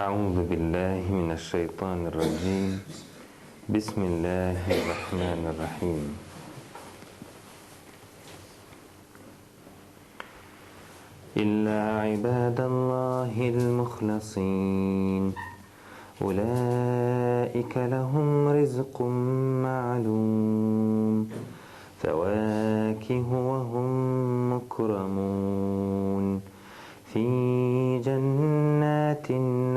أعوذ بالله من الشيطان الرجيم. بسم الله الرحمن الرحيم. إلا عباد الله المخلصين. أولئك لهم رزق معلوم. فواكه وهم مكرمون. في جنات النعيم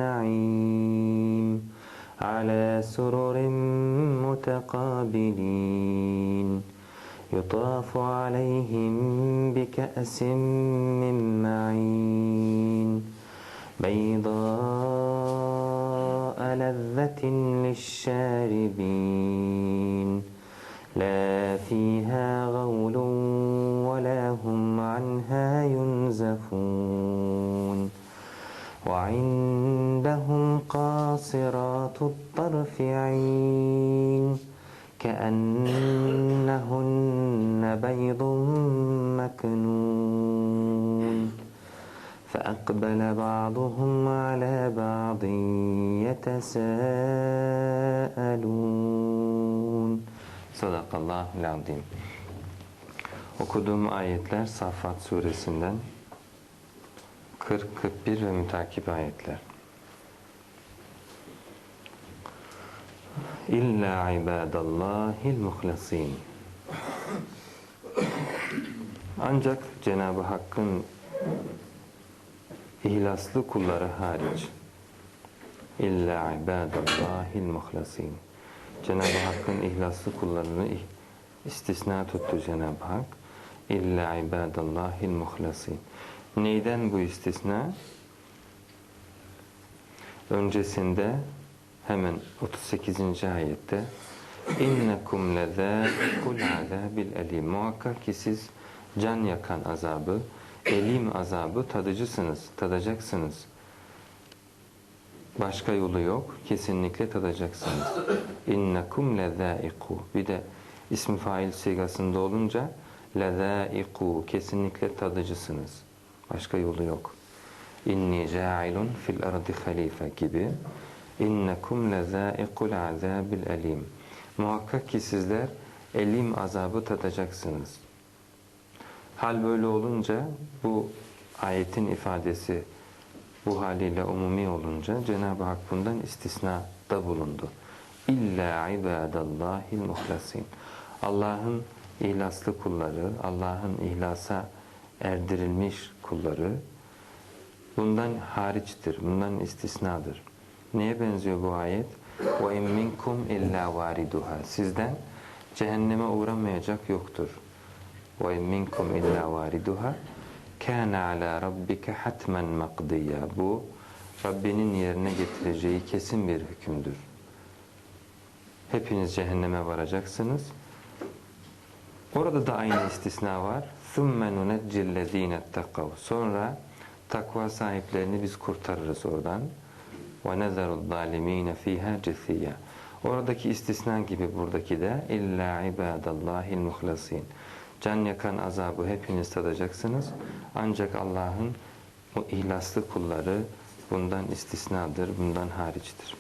سرر متقابلين. يطاف عليهم بكأس من معين. بيضاء لذة للشاربين. لا فيها غول ولا هم عنها ينزفون. وعندهم قاصرات الطرف عين كأنهن بيض مكنون فأقبل بعضهم على بعض يتساءلون Sadakallahul azim. Okuduğum ayetler Safat suresinden 40, 41 ve mütakip ayetler. İlla ibadallahil muhlasin. Ancak Cenab-ı Hakk'ın ihlaslı kulları hariç İlla ibadallahil muhlasin. Cenab-ı Hakk'ın ihlaslı kullarını istisna tuttu Cenab-ı Hak. İlla ibadallahil muhlasin. Neyden bu istisna? Öncesinde hemen 38. ayette innekum lezâikul azâbil elim. Muhakkak ki siz can yakan azabı, elim azabı tadıcısınız, tadacaksınız. Başka yolu yok. Kesinlikle tadacaksınız. İnnekum lezâiku. Bir de ismi fail sigasında olunca lezâiku. Kesinlikle tadıcısınız. Başka yolu yok. İnni câilun fil ardı halife gibi. İnnekum lezâikul azâbil elim. Muhakkak ki sizler elim azabı tadacaksınız. Hal böyle olunca bu ayetin ifadesi bu haliyle umumi olunca Cenab-ı Hak bundan istisnada bulundu. İlla ibadallahil muhlasin. Allah'ın ihlaslı kulları, Allah'ın ihlasa erdirilmiş kulları bundan hariçtir, bundan istisnadır. Neye benziyor bu ayet? وَاِنْ مِنْكُمْ اِلَّا وَارِدُهَا Sizden cehenneme uğramayacak yoktur. وَاِنْ مِنْكُمْ اِلَّا وَارِدُهَا كَانَ عَلَى رَبِّكَ حَتْمًا مَقْضِيًّا Bu Rabbinin yerine getireceği kesin bir hükümdür. Hepiniz cehenneme varacaksınız. Orada da aynı istisna var. ثُمَّ نُنَجِّ الَّذ۪ينَ اتَّقَوْا Sonra takva sahiplerini biz kurtarırız oradan. وَنَذَرُ الظَّالِم۪ينَ ف۪يهَا جَثِيًّا Oradaki istisna gibi buradaki de اِلَّا عِبَادَ اللّٰهِ الْمُخْلَصِينَ Can yakan azabı hepiniz tadacaksınız. Ancak Allah'ın o ihlaslı kulları bundan istisnadır, bundan hariçtir.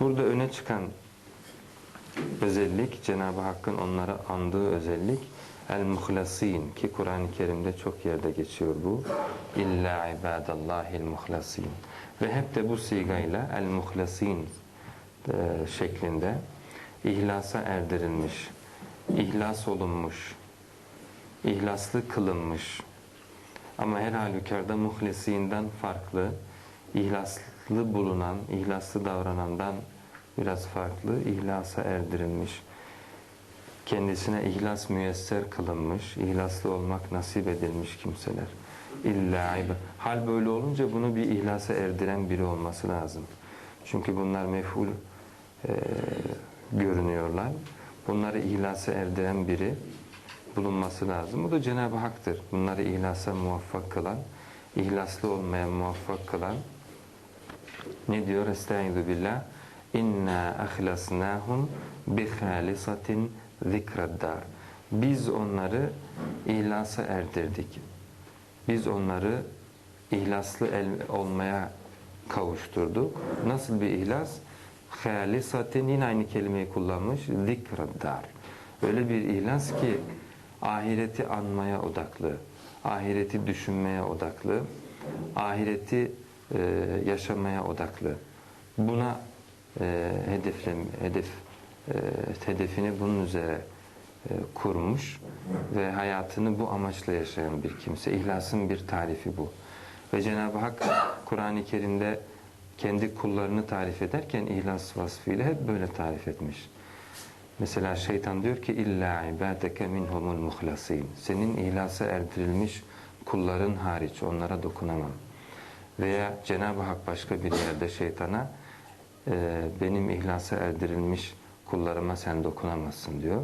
Burada öne çıkan özellik, Cenab-ı Hakk'ın onlara andığı özellik el-muhlasin ki Kur'an-ı Kerim'de çok yerde geçiyor bu. İlla ibadallahil muhlasin. Ve hep de bu sigayla el-muhlasin e, şeklinde ihlasa erdirilmiş, ihlas olunmuş, ihlaslı kılınmış ama her halükarda muhlisinden farklı, ihlaslı bulunan, ihlaslı davranandan biraz farklı, ihlasa erdirilmiş, kendisine ihlas müyesser kılınmış, ihlaslı olmak nasip edilmiş kimseler. İlla Hal böyle olunca bunu bir ihlasa erdiren biri olması lazım. Çünkü bunlar mef'ul e, görünüyorlar. Bunları ihlasa erdiren biri bulunması lazım. Bu da Cenab-ı Hak'tır. Bunları ihlasa muvaffak kılan, ihlaslı olmaya muvaffak kılan ne diyor? Estaizu billah İnna ahlasnahum bi halisatin zikraddar. Biz onları ihlasa erdirdik. Biz onları ihlaslı olmaya kavuşturdu. Nasıl bir ihlas? Halisatin yine aynı kelimeyi kullanmış. Zikraddar. Öyle bir ihlas ki ahireti anmaya odaklı, ahireti düşünmeye odaklı, ahireti e, yaşamaya odaklı. Buna e, hedefle, hedef hedefini bunun üzere e, kurmuş ve hayatını bu amaçla yaşayan bir kimse. İhlasın bir tarifi bu. Ve Cenab-ı Hak Kur'an-ı Kerim'de kendi kullarını tarif ederken ihlas vasfıyla hep böyle tarif etmiş. Mesela şeytan diyor ki illa ibadeke minhumul muhlasin. Senin ihlasa erdirilmiş kulların hariç onlara dokunamam. Veya Cenab-ı Hak başka bir yerde şeytana e, benim ihlasa erdirilmiş kullarıma sen dokunamazsın diyor.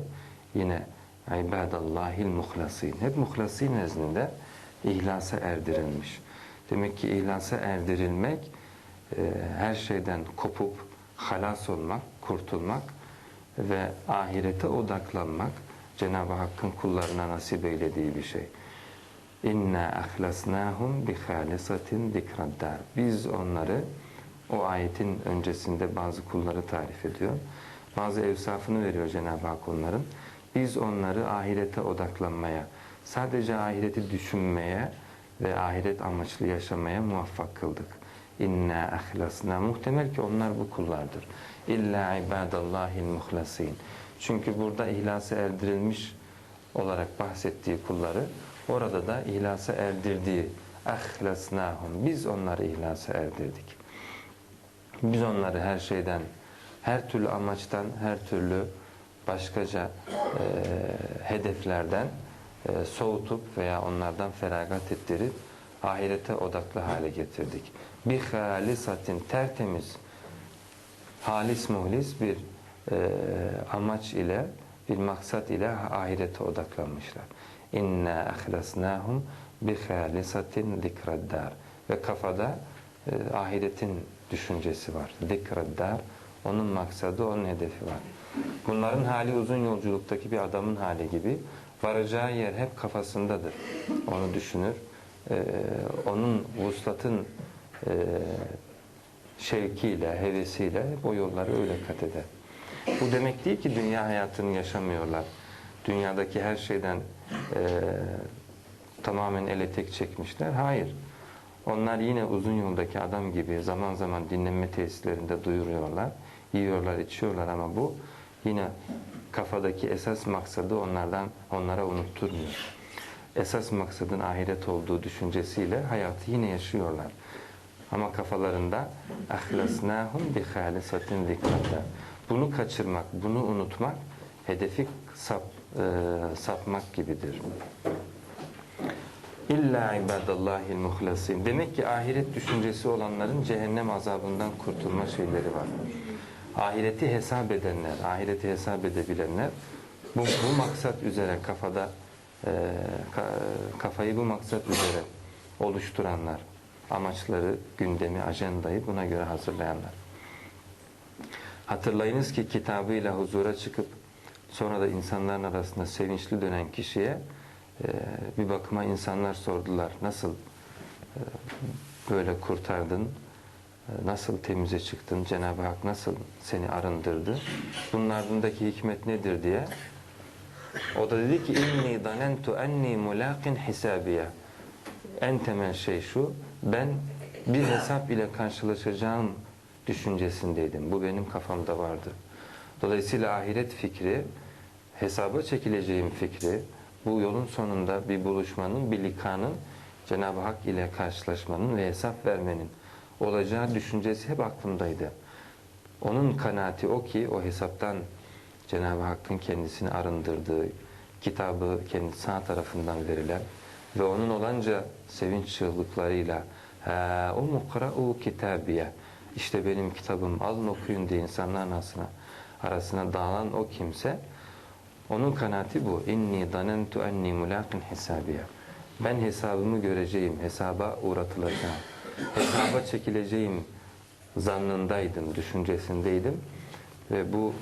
Yine ibadallahil muhlasin. Hep muhlasin nezdinde ihlasa erdirilmiş. Demek ki ihlasa erdirilmek e, her şeyden kopup halas olmak, kurtulmak ve ahirete odaklanmak Cenab-ı Hakk'ın kullarına nasip eylediği bir şey. İnna ahlasnahum bi halisatin zikraddar. Biz onları o ayetin öncesinde bazı kulları tarif ediyor. Bazı evsafını veriyor Cenab-ı Hak onların. Biz onları ahirete odaklanmaya, sadece ahireti düşünmeye ve ahiret amaçlı yaşamaya muvaffak kıldık. İnna ahlasna muhtemel ki onlar bu kullardır. İlla ibadallahil muhlasin. Çünkü burada ihlasa erdirilmiş olarak bahsettiği kulları orada da ihlasa erdirdiği ahlasnahum. Biz onları ihlasa erdirdik. Biz onları her şeyden, her türlü amaçtan, her türlü başkaca e, hedeflerden e, soğutup veya onlardan feragat ettirip ahirete odaklı hale getirdik. Bir halisatin tertemiz, halis muhlis bir e, amaç ile, bir maksat ile ahirete odaklanmışlar. İnna ahlasnahum bi halisatin zikraddar. Ve kafada e, ahiretin düşüncesi var. Zikraddar. Onun maksadı, onun hedefi var. Bunların hali uzun yolculuktaki bir adamın hali gibi. Varacağı yer hep kafasındadır. Onu düşünür. Ee, onun vuslatın e, şevkiyle, hevesiyle o yolları öyle kat eder. Bu demek değil ki dünya hayatını yaşamıyorlar. Dünyadaki her şeyden e, tamamen ele tek çekmişler. Hayır. Onlar yine uzun yoldaki adam gibi zaman zaman dinlenme tesislerinde duyuruyorlar. Yiyorlar, içiyorlar ama bu yine kafadaki esas maksadı onlardan onlara unutturmuyor. Esas maksadın ahiret olduğu düşüncesiyle hayatı yine yaşıyorlar. Ama kafalarında ahlasnahum bi halisatin zikrata. Bunu kaçırmak, bunu unutmak hedefi sap, e, sapmak gibidir. İlla ibadallahil muhlasin. Demek ki ahiret düşüncesi olanların cehennem azabından kurtulma şeyleri var. Ahireti hesap edenler, ahireti hesap edebilenler bu, bu maksat üzere kafada e, kafayı bu maksat üzere oluşturanlar, amaçları, gündemi, ajandayı buna göre hazırlayanlar. Hatırlayınız ki kitabıyla huzura çıkıp sonra da insanların arasında sevinçli dönen kişiye e, bir bakıma insanlar sordular. Nasıl e, böyle kurtardın? Nasıl temize çıktın? Cenab-ı Hak nasıl seni arındırdı? Bunun ardındaki hikmet nedir diye. O da dedi ki inni danentu enni mulaqin hisabiye. En temel şey şu. Ben bir hesap ile karşılaşacağım düşüncesindeydim. Bu benim kafamda vardı. Dolayısıyla ahiret fikri, hesaba çekileceğim fikri, bu yolun sonunda bir buluşmanın, bir likanın, Cenab-ı Hak ile karşılaşmanın ve hesap vermenin olacağı düşüncesi hep aklımdaydı. Onun kanaati o ki o hesaptan Cenab-ı Hakk'ın kendisini arındırdığı, kitabı kendi sağ tarafından verilen ve onun olanca sevinç çığlıklarıyla o mukra'u kitabiye işte benim kitabım alın okuyun diye insanların arasına, arasına dağılan o kimse onun kanaati bu. İnni danentu enni mulaqin hisabiye. Ben hesabımı göreceğim, hesaba uğratılacağım. Hesaba çekileceğim zannındaydım, düşüncesindeydim. Ve bu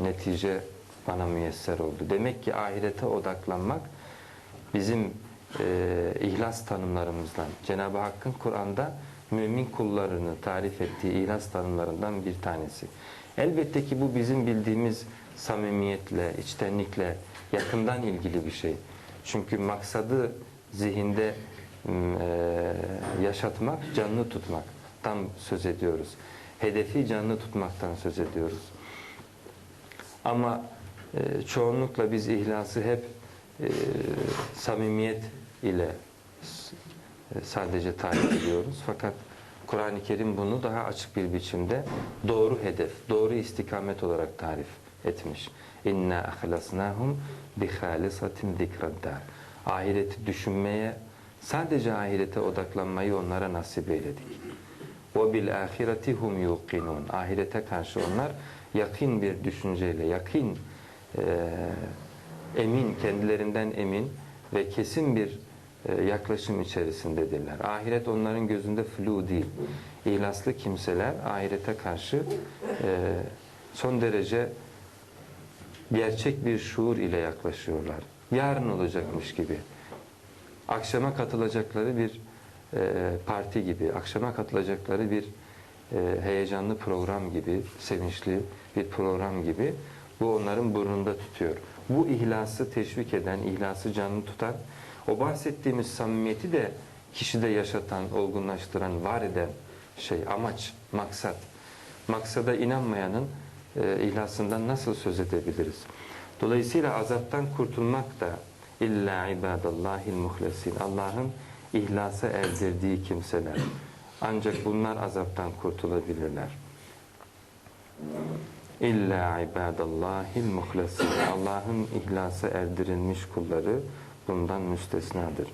e, netice bana müyesser oldu. Demek ki ahirete odaklanmak bizim e, ihlas tanımlarımızdan, Cenab-ı Hakk'ın Kur'an'da mümin kullarını tarif ettiği ihlas tanımlarından bir tanesi. Elbette ki bu bizim bildiğimiz samimiyetle, içtenlikle yakından ilgili bir şey. Çünkü maksadı zihinde yaşatmak, canlı tutmak tam söz ediyoruz. Hedefi canlı tutmaktan söz ediyoruz. Ama e, çoğunlukla biz ihlası hep e, samimiyet ile e, sadece tarif ediyoruz. Fakat Kur'an-ı Kerim bunu daha açık bir biçimde doğru hedef, doğru istikamet olarak tarif etmiş. İnna ahlasnahum bi halisatin zikraddar. Ahireti düşünmeye, sadece ahirete odaklanmayı onlara nasip eyledik. Bil ahireti hum yuqinun. Ahirete karşı onlar yakın bir düşünceyle, yakın e, emin, kendilerinden emin ve kesin bir e, yaklaşım içerisindedirler. Ahiret onların gözünde flu değil. İhlaslı kimseler ahirete karşı e, son derece gerçek bir şuur ile yaklaşıyorlar. Yarın olacakmış gibi. Akşama katılacakları bir e, parti gibi, akşama katılacakları bir e, heyecanlı program gibi, sevinçli bir program gibi bu onların burnunda tutuyor. Bu ihlası teşvik eden, ihlası canlı tutan, o bahsettiğimiz samimiyeti de kişide yaşatan, olgunlaştıran, var eden şey, amaç, maksat. Maksada inanmayanın e, ihlasından nasıl söz edebiliriz? Dolayısıyla azaptan kurtulmak da illa ibadallahil muhlesin. Allah'ın ihlasa erdirdiği kimseler. Ancak bunlar azaptan kurtulabilirler. İlla ibadallahil muhlesin. Allah'ın ihlasa erdirilmiş kulları bundan müstesnadır.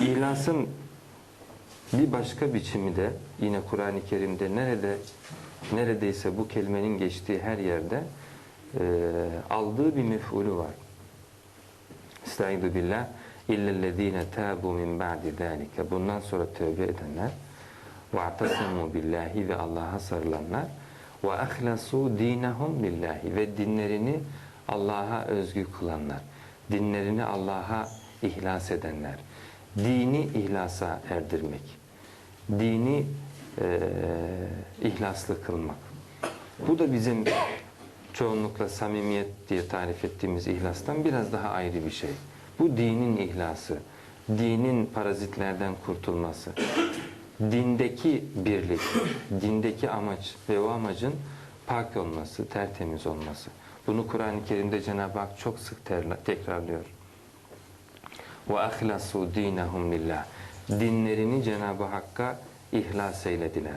İhlasın bir başka biçimi de yine Kur'an-ı Kerim'de nerede neredeyse bu kelimenin geçtiği her yerde e, aldığı bir mef'ulü var. Estaizu billah illellezine tabu min ba'di zalike. Bundan sonra tövbe edenler ve'tasimu billahi ve Allah'a sarılanlar ve ahlasu dinahum lillahi ve dinlerini Allah'a özgü kılanlar. Dinlerini Allah'a ihlas edenler. Dini ihlasa erdirmek. Dini e, ihlaslı kılmak. Bu da bizim çoğunlukla samimiyet diye tarif ettiğimiz ihlastan biraz daha ayrı bir şey. Bu dinin ihlası, dinin parazitlerden kurtulması, dindeki birlik, dindeki amaç ve o amacın pak olması, tertemiz olması. Bunu Kur'an-ı Kerim'de Cenab-ı Hak çok sık tekrarlıyor. Ahlasu dinahum lillah. Dinlerini Cenab-ı Hakk'a ihlas eylediler.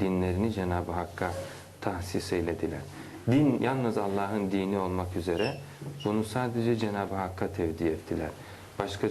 Dinlerini Cenab-ı Hakk'a tahsis eylediler. Din yalnız Allah'ın dini olmak üzere bunu sadece Cenab-ı Hakk'a tevdi ettiler. Başka